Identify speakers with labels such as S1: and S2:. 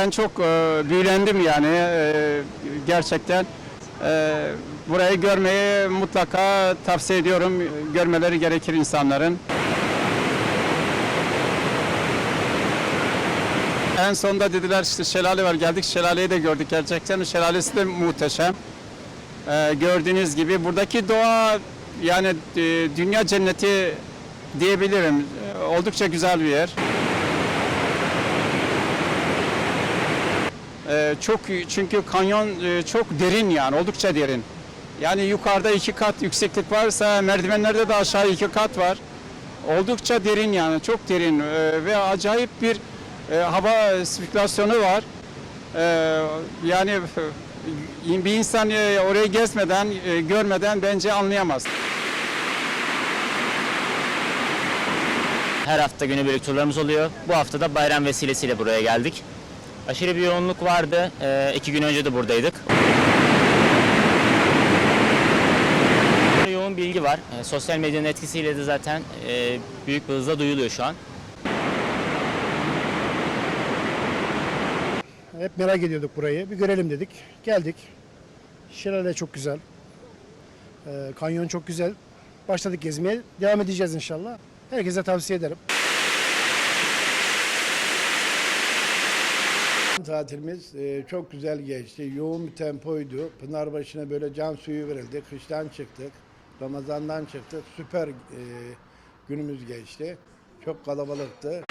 S1: ben çok e, büyülendim yani Ee, gerçekten Ee, burayı görmeyi mutlaka tavsiye ediyorum görmeleri gerekir insanların. En sonunda dediler işte şelale var geldik şelaleyi de gördük gerçekten şelalesi de muhteşem. Ee, gördüğünüz gibi buradaki doğa yani e, dünya cenneti diyebilirim. Ee, Oldukça güzel bir yer. Ee, çok çünkü kanyon e, çok derin yani oldukça derin. Yani yukarıda iki kat yükseklik varsa merdivenlerde de aşağı iki kat var. Oldukça derin yani çok derin Ee, ve acayip bir e, hava sirkülasyonu var. Ee, yani e, bir insan orayı gezmeden, görmeden bence anlayamaz.
S2: Her hafta günübirlik turlarımız oluyor. Bu hafta da bayram vesilesiyle buraya geldik. Aşırı bir yoğunluk vardı. Ee, iki gün önce de buradaydık. Yoğun bilgi var. Ee, sosyal medyanın etkisiyle de zaten e, büyük bir hızla duyuluyor şu an.
S3: Hep merak ediyorduk burayı. Bir görelim dedik. Geldik. Şelale çok güzel. Ee, kanyon çok güzel. Başladık gezmeye. Devam edeceğiz inşallah. Herkese tavsiye ederim.
S4: Tatilimiz e, çok güzel geçti. Yoğun bir tempoydu. Pınarbaşı'na böyle can suyu verildi. Kıştan çıktık. Ramazan'dan çıktık. Süper e, günümüz geçti. Çok kalabalıktı.